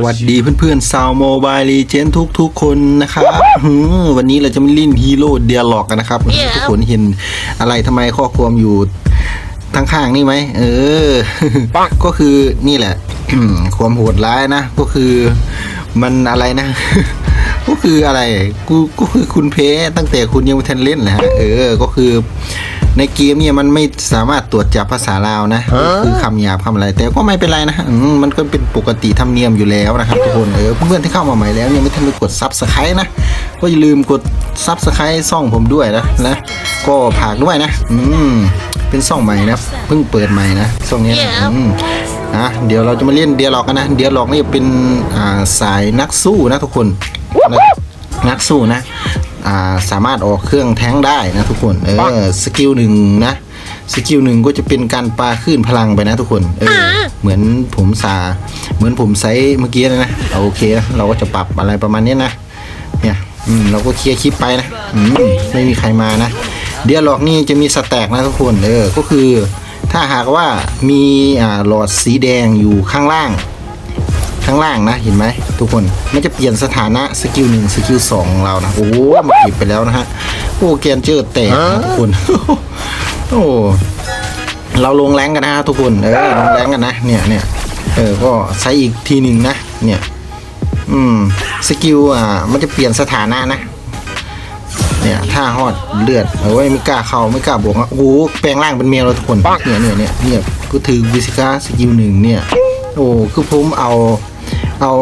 สวัสดีเพื่อนๆสาวโมบายลีเจนทุกๆคนนะครับวันนี้เราจะมาเล่นฮีโร่เดียร์ล็อกกันนะครับทุกคนเห็นอะไรทำไมข้อความอยู่ทั้งข้างนี่ไหมเออ ก็คือนี่แหละความโหดร้ายนะ ก็คือมันอะไรนะ ก็คืออะไรกูก็คือคุณเพ้ตั้งแต่คุณยังไม่ทันเล่นนะฮะเออ ก็คือ ในเกมเนี่ยมันไม่สามารถตรวจจับภาษาลาวนะก็คือคำหยาบคำอะไร แต่ก็ไม่เป็นไรนะอืมมันก็เป็นปกติธรรมเนียมอยู่แล้วนะครับทุกคนเออเพื่อนๆที่เข้ามาใหม่แล้วยังไม่ทันไปกดซับสไครต์นะก็อย่าลืมกดซับสไครต์ซ่องผมด้วยนะนะ ก็ผากด้วยนะ อืมเป็นซ่องใหม่นะเพิ่งเปิดใหม่นะซ่องนี้นะอืมอะเดี๋ยวเราจะมาเล่นเดียร์ล็อกกันนะเดียร์ล็อกนี่เป็นอ่าสายนักสู้นะทุกคนนะนักสู้นะ อ่าสามารถออกเครื่องแท้งได้นะทุกคนเออสกิลหนึ่งนะสกิลหนึ่งก็จะเป็นการปาคลื่นพลังไปนะทุกคนเออเหมือนผมสาเหมือนผมไซส์เมื่อกี้นะนะเอาโอเคนะเราก็จะปรับอะไรประมาณนี้นะเนี่ยอืมเราก็เคลียร์คลิปไปนะอืมไม่มีใครมานะเดียร์ล็อกนี่จะมีสแต็กนะทุกคนเออก็คือ ถ้าหากว่ามีอ่าหลอดสีแดงอยู่ข้างล่าง ข้างล่างนะเห็นไหมทุกคนมันจะเปลี่ยนสถานะสกิลหนึ่งสกิลสองของเรานะโอ้โหมันปิดไปแล้วนะฮะโอ้เกนเจอร์แตกนะทุกคนโอ้เราลงแรงกันนะฮะทุกคนเออลงแรงกันนะเนี่ยเนี่ยเออก็ใช้อีกทีหนึ่งนะเนี่ยอืมสกิลอ่ามันจะเปลี่ยนสถานะนะเนี่ยถ้าฮอดเลือดโอ้ยไม่กล้าเข้าไม่กล้าบวกอะโอ้โหแปลงร่างเป็นแมวแล้วทุกคนเนี่ยเนี่ยเนี่ยเนี่ยก็ถือวิสิก้าสกิลหนึ่งเนี่ยโอ้คือผมเอา เอา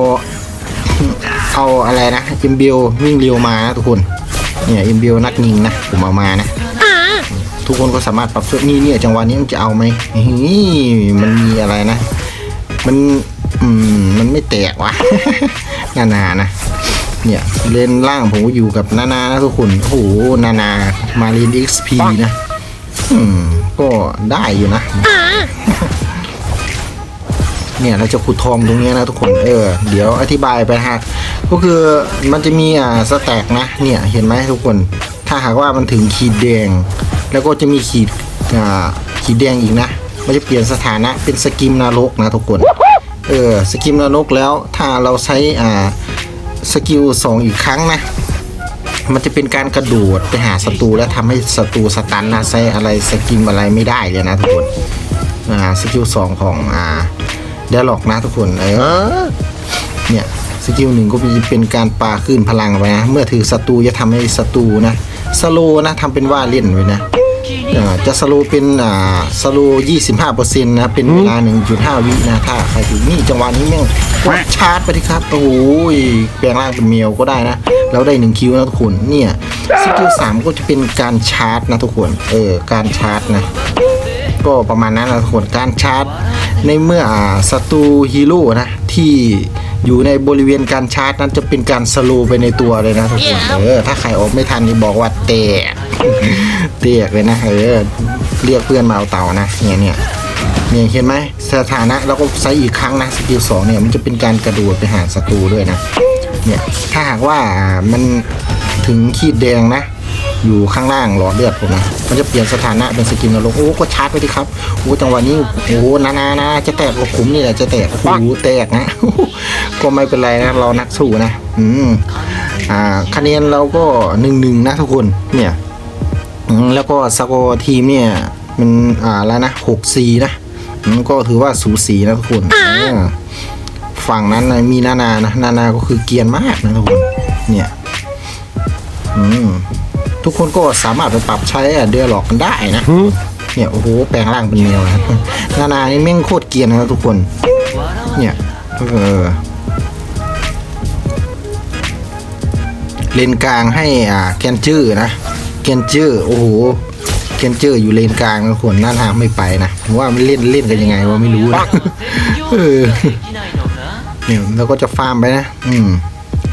เอาอะไรนะเอ็มเบลวิ่งเร็วมานะทุกคนเนี่ยเอ็มเบลนักยิงนะผมเอามานะทุกคนก็สามารถปรับช่วยนี่เนี่ยจังหวะนี้มันจะเอาไหมนี่มันมีอะไรนะ มันอืมมันไม่แตกวะนานานะเนี่ยเลนล่างผมก็อยู่กับนานานะทุกคนโอ้โหนานามาเรน XP นะ อืมก็ได้อยู่นะ เนี่ยเราจะขุดทองตรงนี้นะทุกคนเออเดี๋ยวอธิบายไปฮะก็คือมันจะมีอ่าสแต็กนะเนี่ยเห็นไหมทุกคน ถ้าหากว่ามันถึงขีดแดง แล้วก็จะมีขีดอ่าขีดแดงอีกนะมันจะเปลี่ยนสถานะเป็นสกิมนรกนะทุกคนเออสกิมนรกแล้วถ้าเราใช้อ่าสกิลสองอีกครั้งนะมันจะเป็นการกระโดดไปหาศัตรูแล้วทำให้ศัตรูสตันนะใช้อะไรสกิมอะไรไม่ได้เลยนะทุกคนอ่าสกิลสองของอ่า เดลล็อกนะทุกคนเออเนี่ยสกิลหนึ่งก็มีเป็นการปาขึ้นพลังไปนะเมื่อถือศัตรูจะทำให้ศัตรูนะสโลนะทำเป็นว่าเล่นไว้นะอ่าจะสโลเป็นอ่าสโลยี่สิบห้าเปอร์เซ็นต์นะเป็นเวลาหนึ่งจุดห้าวินะถ้าใครถือนี่จังหวะนี้แม่งกดชาร์จไปที่ครับโอ้ยแปลงร่างเป็นเมียวก็ได้นะแล้วได้หนึ่งคิวนะทุกคนเนี่ยสกิลสามก็จะเป็นการชาร์จนะทุกคนเออการชาร์จนะ ก็ประมาณนั้นนะทุกคนการชาร์จ ในเมื่อศัตรูฮีโร่นะที่อยู่ในบริเวณการชาร์จนั้นจะเป็นการสโลว์ไปในตัวเลยนะทุกคนเออถ้าใครออกไม่ทันนี่บอกว่าแตกแตกเลยนะเออเรียกเพื่อนมาเอาเต่านะเนี่ยเนี่ยเนี่ยเห็นไหมสถานะเราก็ใช้อีกครั้งนะสกิลสองเนี่ยมันจะเป็นการกระโดดไปหาศัตรูด้วยนะเนี่ยถ้าหากว่ามันถึงขีดแดงนะ อยู่ข้างล่างหลอดเลือดผมนะ มันจะเปลี่ยนสถานะเป็นสกินนรกโอ้ก็ชาร์จไปดิครับโอ้จังหวะนี้โอ้นานานะจะแตกกับขุมนี่แหละจะแตกโอ้โหแตกนะ ก็ไม่เป็นไรนะเรานักสู้นะ อืมอ่าคะแนนเราก็หนึ่งหนึ่งนะทุกคนเนี่ยอืมแล้วก็สกอร์ทีมเนี่ยมันอ่าแล้วนะหกสี่นะอืมก็ถือว่าสูสีนะทุกคนอ่าฝั่งนั้นนะมีนานานะนานาก็คือเกรียนมากนะทุกคนเนี่ย อืม ทุกคนก็สามารถไปปรับใช้เดือหลอกกันได้นะ เนี่ยโอ้โหแปลงร่างเป็นแมวนะนานานี่แม่งโคตรเกรียนนะทุกคน เนี่ยเออเลนกลางให้อ่าแกนจื้อนะแกนจื้อโอ้โหแกนจื้ออยู่เลนกลางนะทุกคนน่าทางไม่ไปนะผมว่ามันเล่นเล่นกันยังไงวะไม่รู้นะเออเนี่ยเราก็จะฟาร์มไปนะ อืม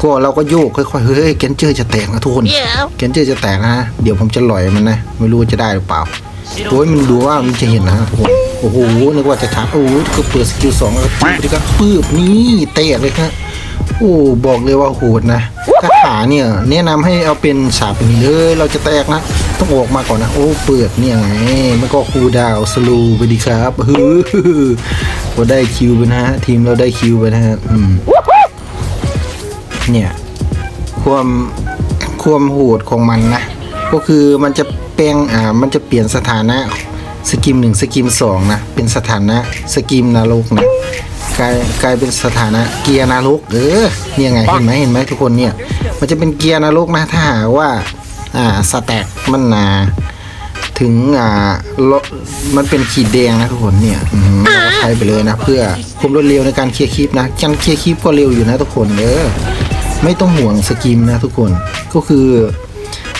ก็เราก็โยกค่อยๆเฮ้ยแกนเจอร์จะแตกนะทุกคนแกนเจอร์จะแตกนะเดี๋ยวผมจะหล่อยมันนะ ไม่รู้ว่าจะได้หรือเปล่าโอ้ยมันดูว่ามันจะเห็นนะทุกคนโอ้โหนึกว่าจะทักโอ้ยก็เปิดสกิลสองแล้วปื๊บดีครับปื๊บนี่แตกเลยครับโอ้บอกเลยว่าโหดนะคาถาเนี่ยแนะนำให้เอาเป็นฉาบนี้เลยเราจะแตกนะแต้องออกมาก่อนนะโอ้เปิดเนี่ยไงมันก็คูลดาวน์สลูไปดีครับฮือเราได้คิวไปนะฮะทีมเราได้คิวไปนะฮะอืม เนี่ยความความโหดของมันนะ ก็คือมันจะแปลงอ่ามันจะเปลี่ยนสถานะสกิมหนึ่งสกิมสองนะ เป็นสถานะสกิมนรกนะกลายกลายเป็นสถานะเกียร์นรกเออเนี่ยไงเห็นไหมเห็นไหมทุกคนเนี่ย มันจะเป็นเกียร์นรกนะถ้าหากว่าอ่าสแต็กมันนา ถึงอ่ามันเป็นขีดแดงนะทุกคนเนี่ยเราก็ใช้ไปเลยนะ เพื่อความรวดเร็วในการเคลียร์คลิปนะการเคลียร์คลิปก็เร็วอยู่นะทุกคนเออไม่ต้องห่วงสกิมนะทุกคนก็คือ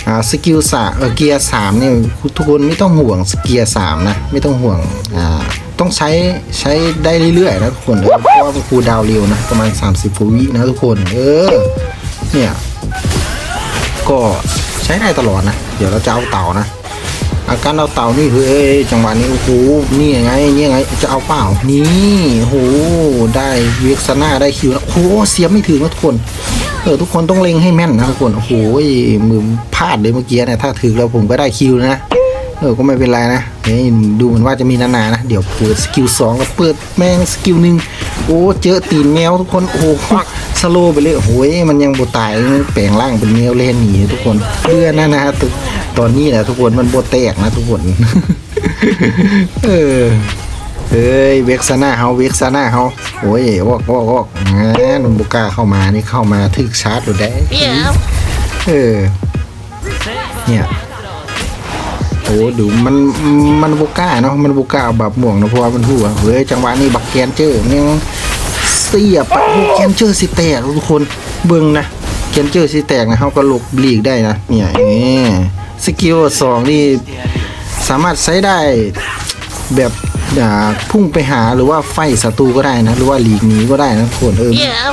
อ่าสกิลสามเกียร์สามเนี่ยทุกคนไม่ต้องห่วงสเกียร์สามนะไม่ต้องห่วงอ่าต้องใช้ใช้ได้เรื่อยๆนะทุกคนเพราะว่ามันคูดาวเร็วนะประมาณ 30ฟูวินะทุกคนเออเนี่ยก็ใช้ได้ตลอดนะ เดี๋ยวเราจะเอาเต่านะ อาการเอาเต่านี่เอ้ยจังหวะนี้โอ้โหนี่ยังไงนี่ยังไงจะเอาเปล่านี่โหได้เวกซาน่าได้คิวแล้วโอ้เสียไม่ถึงนะทุกคนเออทุกคนต้องเล็งให้แม่นนะทุกคนโอ้โหมือพลาดเลยเมื่อกี้เนี่ยถ้าถึงแล้วผมก็ได้คิวนะเออก็ไม่เป็นไรนะเฮ้ดูเหมือนว่าจะมีนานานะ เดี๋ยวเปิดสกิลสองแล้วเปิดแม่งสกิลหนึ่งโอ้เจอตีนแมวทุกคนโอ้โหสโลไปเลยโอ้โหมันยังบตายแปลงร่างเป็นแมวเล่นหนีทุกคนเพื่อนะนะฮะ ตอนนี้แหละทุกคนมันบแตกนะทุกคน เออเฮ้ยเวกซาน่าเฮาเวกซาน่าเฮาโอ้ยวอกวอกวอกงั้นบุก้าเข้ามานี่เข้ามาทึกชาร์จดูได้เออเนี่ยโอ้ดูมันมันบุก้าเนาะมันบุก้าแบบหม่วงนะเพราะว่ามันหัวเฮ้ยจังหวะนี้บักแกนเจอมันยังเสียบปะโอ้แกนเจอสิแตกทุกคนเบิ่งนะแกนเจอสิแตกนะเขาก็หลบหลีกได้นะเนี่ยนี่ สกิลสองนี่สามารถใช้ได้แบบอ่าพุ่งไปหาหรือว่าไฟศัตรูก็ได้นะ หรือว่าหลีกหนีก็ได้นะทุกคนเออ Yeah.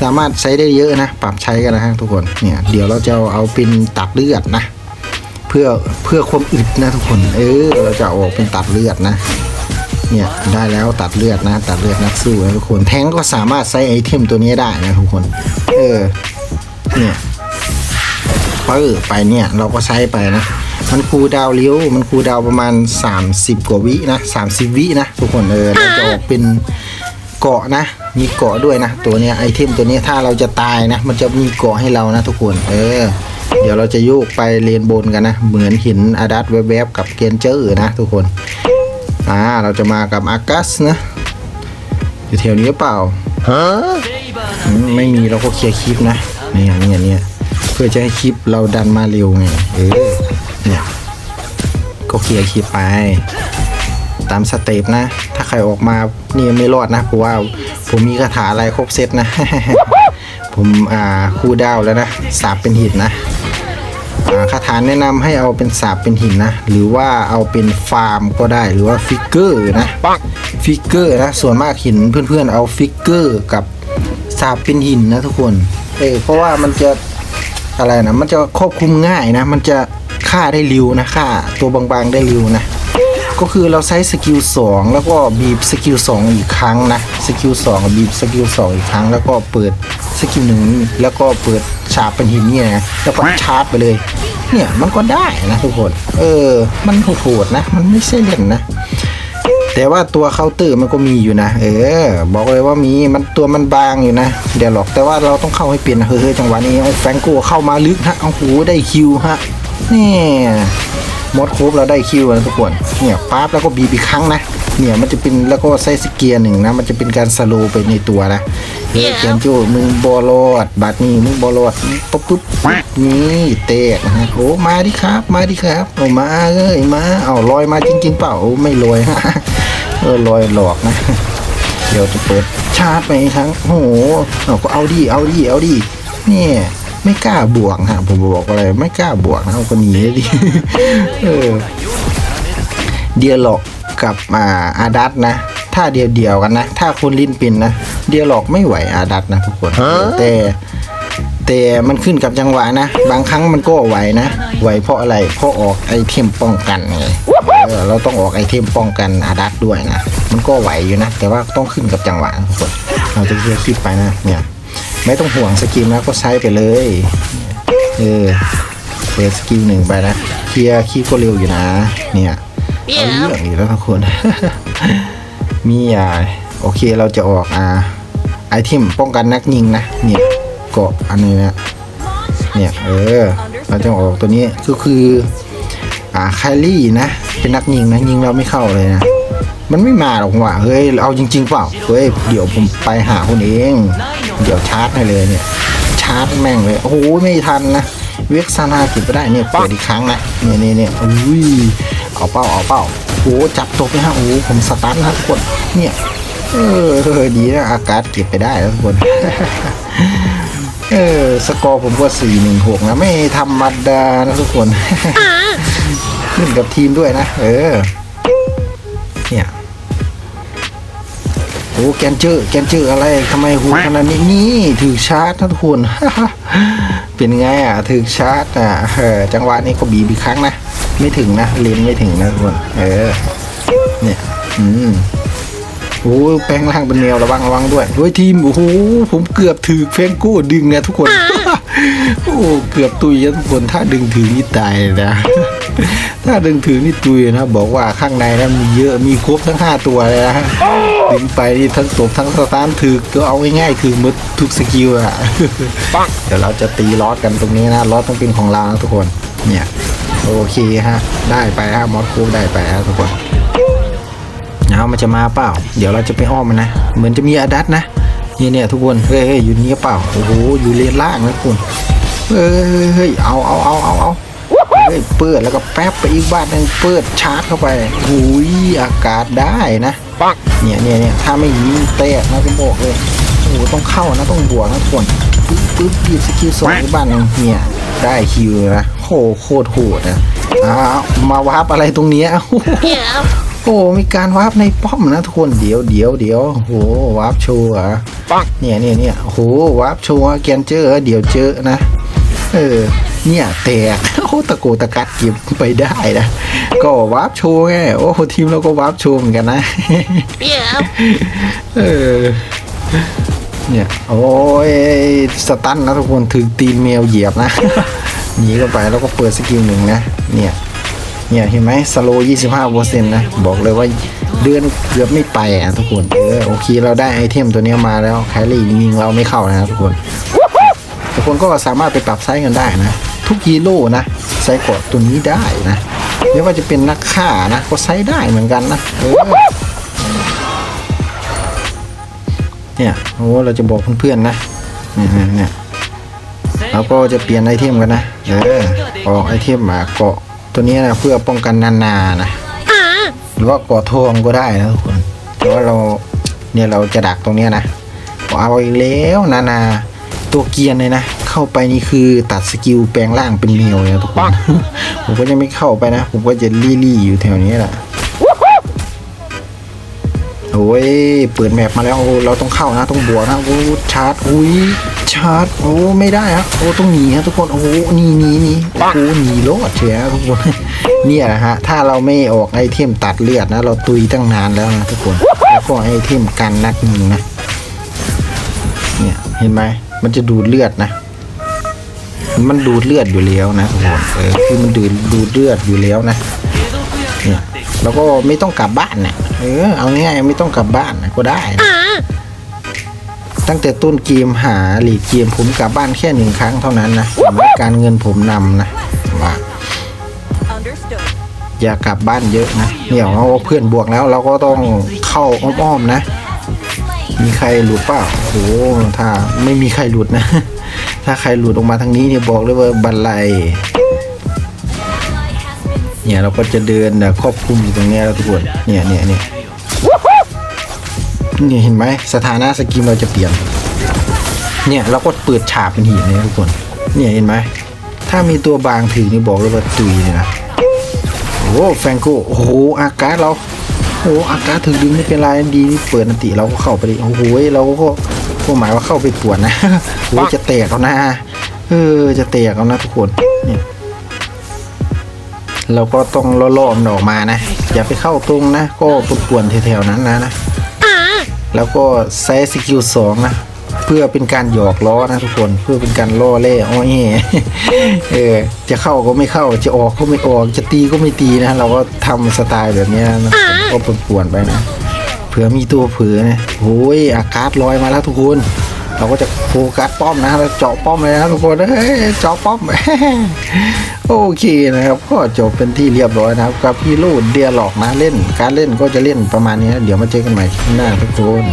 สามารถใช้ได้เยอะนะ ปรับใช้กันนะฮะทุกคนเนี่ยเดี๋ยวเราจะเอาเป็นตัดเลือดนะ เพื่อเพื่อความอึดนะทุกคนเออเราจะเอาออกเป็นตัดเลือดนะเนี่ยได้แล้วตัดเลือดนะ ตัดเลือดนักสู้นะทุกคนแทงก็สามารถใช้ไอเทมตัวนี้ได้นะทุกคน เออเนี่ย เปิดไปเนี่ยเราก็ใช้ไปนะ มันคูลดาวน์เลี้ยว มันคูลดาวน์ประมาณ 30 กว่าวินะ 30 วินะ ทุกคนเออเราจะออกเป็นเกาะนะ มีเกาะด้วยนะ ตัวเนี้ยไอเทมตัวเนี้ยถ้าเราจะตายนะ มันจะมีเกาะให้เรานะทุกคน เออ เดี๋ยวเราจะโยกไปเลนบนกันนะ เหมือนเห็นอาดัตแวบๆกับเกนเจอร์นะ ทุกคน อ่า เราจะมากับอากัสนะอยู่แถวนี้หรือเปล่าอืมไม่มีเราก็เคลียร์คลิปนะ เนี่ยเนี่ยเนี่ย เพื่อจะให้คลิปเราดันมาเร็วไงเออเนี่ยก็เคลียร์คลิปไปตามสเต็ปนะ ถ้าใครออกมานี่ไม่รอดนะเพราะว่าผมมีคาถาอะไรครบเซตนะ ผมอ่าคูลดาวแล้วนะสาบเป็นหินนะคาถาแนะนำให้เอาเป็นสาบเป็นหินนะ หรือว่าเอาเป็นฟาร์มก็ได้หรือว่าฟิกเกอร์นะฟิกเกอร์นะส่วนมากห็นเพื่อนๆเอาฟิกเกอร์กับสาบเป็นหินนะทุกคนเออเพราะว่ามันจะ อะไรนะ มันจะควบคุมง่ายนะ มันจะฆ่าได้ร็วนะฆ่าตัวบางๆได้ร็วนะ ก็คือเราใช้สกิล2แล้วก็บีบสกิล2อีกครั้งนะสกิล2บีบสกิล2อีกครั้ง แล้วก็เปิดสกิลหนึ่งแล้วก็เปิดฉาบเป็นหินเนี่ยนะแล้วก็ชาร์จไปเลย เนี่ยมันก็ได้นะทุกคน เออ มันโหดๆนะ มันไม่ใช่เล่นนะ แต่ว่าตัวเคาน์เตอร์มันก็มีอยู่นะ เออ บอกเลยว่ามีมันตัวมันบางอยู่นะ เดี๋ยวหรอกแต่ว่าเราต้องเข้าให้เป็นนะเฮ้ยจังหวะนี้เอาแฟรงโกเข้ามาลึกฮะเอาหูได้คิวฮะนี่มดครบเราได้คิวนะทุกคนเนี่ยปั๊บแล้วก็บีบอีกครั้งนะเนี่ยมันจะเป็นแล้วก็ใส่สเกียร์หนึ่งนะ มันจะเป็นการสโลว์ไปในตัวนะเฮ้ยเกียนโจมึงบอลอดบัดนี้มึงบอลอดปุ๊บปุ๊บปุ๊บนี่เตะนะฮะโอ้มาดิครับ มาดิครับเอามาเอ้ยมาเอาลอยมาจริงๆเปล่าโอ้ไม่ลอยฮะ เออลอยหลอกนะ เดี๋ยวจะเปิดชาร์จไปอีกครั้งโอ้โหเอาก็เอาดิเอาดิเอาดิเนี่ยไม่กล้าบวกฮะผมบอกอะไรไม่กล้าบวกนะเอาคนหนีดิเออเดียหลอกกับอ่าอาดัตนะถ้าเดียวเดียวๆกันนะ ถ้าคนลิ้นปินนะ เดียหลอกไม่ไหวอาดัตนะทุกคนแต่แต่มันขึ้นกับจังหวะนะ บางครั้งมันก็ไหวนะ ไหวเพราะอะไร เพราะออกไอเทมป้องกันไง เราต้องออกไอเทมป้องกันอาดัตด้วยนะ มันก็ไหวอยู่นะ แต่ว่าต้องขึ้นกับจังหวะทุกคนเราจะเคลียร์คลิปไปนะ เนี่ย ไม่ต้องห่วงสกิลนะก็ใช้ไปเลย เออเปิดสกิลหนึ่งไปนะ เคลียร์คีก็เร็วอยู่นะ เนี่ยเอาเรื่องอีกแล้วทุกคนมีอ่าโอเคเราจะออกอ่าไอเทมป้องกันนักยิงนะเนี่ยเกาะอันนี้นะเนี่ยเออเราจะออกตัวนี้ก็คืออ่าไคลี่นะ เป็นนักยิงนะยิงเราไม่เข้าเลยนะ มันไม่มาหรอกว่ะเฮ้ยเอาจริง ๆ เปล่าเฮ้ยเดี๋ยวผมไปหาคนเอง เดี๋ยวชาร์จให้เลยเนี่ย ชาร์จแม่งเลยโอ้โหไม่ทันนะเวกซานาเก็บไปได้เนี่ยเปิดอีกครั้งนะเนี่ยเนี่ยเนี่ยอุ้ยเอาเป้าเอาเป้าโอ้โหจับตกเลยฮะโอ้โหผมสตาร์ทนะทุกคนเนี่ยเออเออดีนะอากาศเก็บไปได้แล้วทุกคนเออสกอร์ผมก็สี่หนึ่งหกนะไม่ธรรมดานะทุกคน ขึ้นกับทีมด้วยนะ เออ เนี่ยโอ้แกนเจอร์แกนเจอร์อะไรทำไมหูขนาดนี้นี่ถือชาร์จนะทุกคนเป็นไงอะถือชาร์จอะเออจังหวะนี้ก็บีบอีกครั้งนะ ไม่ถึงนะเลนไม่ถึงนะทุกคนเออ เนี่ย อืม โอ้แปลงร่างเป็นแมวระวังระวังด้วยด้วยทีมโอ้โหผมเกือบถือแฟงโก้ดึงนะทุกคน โอ้เกือบตุยนะทุกคนถ้าดึงถือนี่ตายนะ ถ้าดึงถือนี่ตุยนะบอกว่าข้างในนะมีเยอะมีครบทั้งห้าตัวเลยนะดึงไปนี่ทั้งตบทั้งสตาร์ถือก็เอาง่ายๆคือมดทุกสกิลอะเดี๋ยวเราจะตีลอสกันตรงนี้นะลอสต้องเป็นของเรานะทุกคนเนี่ยโอเคฮะ ได้ไปฮะมอสคูได้ไปฮะทุกคน เอามันจะมาเปล่า เดี๋ยวเราจะไปอ้อมมันนะ เหมือนจะมีอาดัตนะนี่เนี่ยทุกคนเฮ้ยเฮ้ยอยู่นี่เปล่าโอ้โหอยู่เลนล่างนะทุกคนเฮ้ยเฮ้ยเฮ้ยเอาเอาเอาเอาเอาเฮ้ยเปิดแล้วก็แป๊บไปอีกบ้านหนึงเปิดชาร์จเข้าไปหุยอากาศได้นะเนี่ยเนี่ยเนี่ยถ้าไม่ยิงเตะนะผมบอกเลยโอ้โหต้องเข้านะต้องบวกนะทุกคนปึ๊บปึ๊บหยิบสกิลสองอีกบ้านหนึงเนี่ยได้คิวนะโหโคตรโหดนะอ้าวมาวาร์ปอะไรตรงเนี้ย โอ้มีการวาร์ปในป้อมนะทุกคนเดี๋ยวเดี๋ยวเดี๋ยวโอ้โหวาร์ปโชว์เหรอะเนี่ยเนี่ยเนี่ยโอ้โหวาร์ปโชว์อะแกนเจอเดี๋ยวเจอนะ เออเนี่ยแตกโอ้ตะโกตะกัดเก็บไปได้นะก็วาร์ปโชว์ไงโอ้ทีมเราก็วาร์ปโชว์เหมือนกันนะเออเนี่ยโอ้ยสตันนะทุกคนถึงตีนแมวเหยียบนะหนีเข้าไปแล้วก็เปิดสกิลหนึ่งนะเนี่ย เนี่ยเห็นไหมสโลยี่สิบห้าเปอร์เซ็นต์นะบอกเลยว่าเดือนเกือบไม่ไปอะทุกคนเออโอเคเราได้ไอเทมตัวเนี้ยมาแล้วแคลรี่ยิงเราไม่เข้านะทุกคนทุกคนก็สามารถไปปรับไซส์กันได้นะ ทุกฮีโร่นะไซส์กดตัวนี้ได้นะไม่ว่าจะเป็นนักฆ่านะก็ไซส์ได้เหมือนกันนะเออเนี่ยโอ้เราจะบอกเพื่อนๆนะเนี่ยเนี่ยเนี่ยเราก็จะเปลี่ยนไอเทมกันนะเออออกไอเทมมาเกาะ ตัวนี้นะเพื่อป้องกันนานานะหรือว่าก่อทองก็ได้นะทุกคนแต่ว่าเราเนี่ยเราจะดักตรงเนี้ยนะเอาอีกแล้วนานาตัวเกียร์เลยนะ เข้าไปนี่คือตัดสกิลแปลงร่างเป็นเมวเลยนะทุกคนผมก็จะไม่เข้าไปนะ ผมก็จะลี่ๆอยู่แถวนี้แหละ โอ้ยเปิดแมปมาแล้วเราต้องเข้านะต้องบวกนะโอ้ชาร์จอุ้ยชาร์จโอ้ไม่ได้ฮะโอ้ต้องหนีฮะทุกคนโอ้หนีหนีหนีโอ้หนีรอดเชียทุกคนเนี่ยนะฮะถ้าเราไม่ออกไอเทมตัดเลือดนะ เราตุยตั้งนานแล้วนะทุกคนแล้วก็ไอเทมกันนักยิงนะเนี่ยเห็นไหมมันจะดูดเลือดนะมันดูดเลือดอยู่แล้วนะทุกคนเออคือมันดูดดูดเลือดอยู่แล้วนะเนี่ย แล้วก็ไม่ต้องกลับบ้านนะเออเอาง่ายๆไม่ต้องกลับบ้านนะก็ได้นะตั้งแต่ต้นเกมหาหลีกเกมผมกลับบ้านแค่หนึ่งครั้งเท่านั้นนะสำหรับการเงินผมนำนะว่า Understood. อย่ากลับบ้านเยอะนะเนี่ยเราเพื่อนบวกแล้วเราก็ต้องเข้าอ้อมๆนะ มีใครหลุดเปล่าโอ้โหถ้าไม่มีใครหลุดนะ ถ้าใครหลุดออกมาทางนี้เนี่ยบอกเลยว่าบันไล เนี่ยเราก็จะเดินนะครอบคุมอยู่ตรงเนี้ยแล้วทุกคน เนี่ยเนี่ยเนี่ยเนี่ยเห็นไหมสถานะสกิมเราจะเปลี่ยน เนี่ยเราก็เปิดฉากเป็นหินเลยทุกคน เนี่ยเห็นไหม ถ้ามีตัวบางถือนี่บอกเลยว่าตุยเลยนะ โอ้แฟงโกโอ้โหอากาศเรา โอ้อากาศถึงดึงไม่เป็นไรดีนี่เปิดนันติเราก็เข้าไปดิโอ้โหเราก็ก็หมายว่าเข้าไปปวดนะโอ้จะแตกเอานะ เออจะแตกเอานะทุกคน เนี่ย เราก็ต้องล่อๆมันออกมานะ อย่าไปเข้าตรงนะ ก็ปวดๆแถวๆนั้นนะนะ แล้วก็ใช้สกิลสองนะเพื่อเป็นการหยอกล้อนะทุกคนเพื่อเป็นการล่อเล่อ้อยแห่เออจะเข้าก็ไม่เข้าจะออกก็ไม่ออกจะตีก็ไม่ตีนะ เราก็ทำสไตล์แบบนี้นะก็ป่วนๆไปนะเผื่อมีตัวเผื่อนะโอ้ยอากาศลอยมาแล้วทุกคน เราก็จะโฟกัสป้อมนะเราเจาะป้อมเลยนะทุกคนเฮ้ยเจาะป้อมโอเคนะครับ ก็จบเป็นที่เรียบร้อยนะครับ กับพี่ลู่เดียหลอกนะเล่น การเล่นก็จะเล่นประมาณนี้นะเดี๋ยวมาเจอกันใหม่คลิปหน้าทุกคน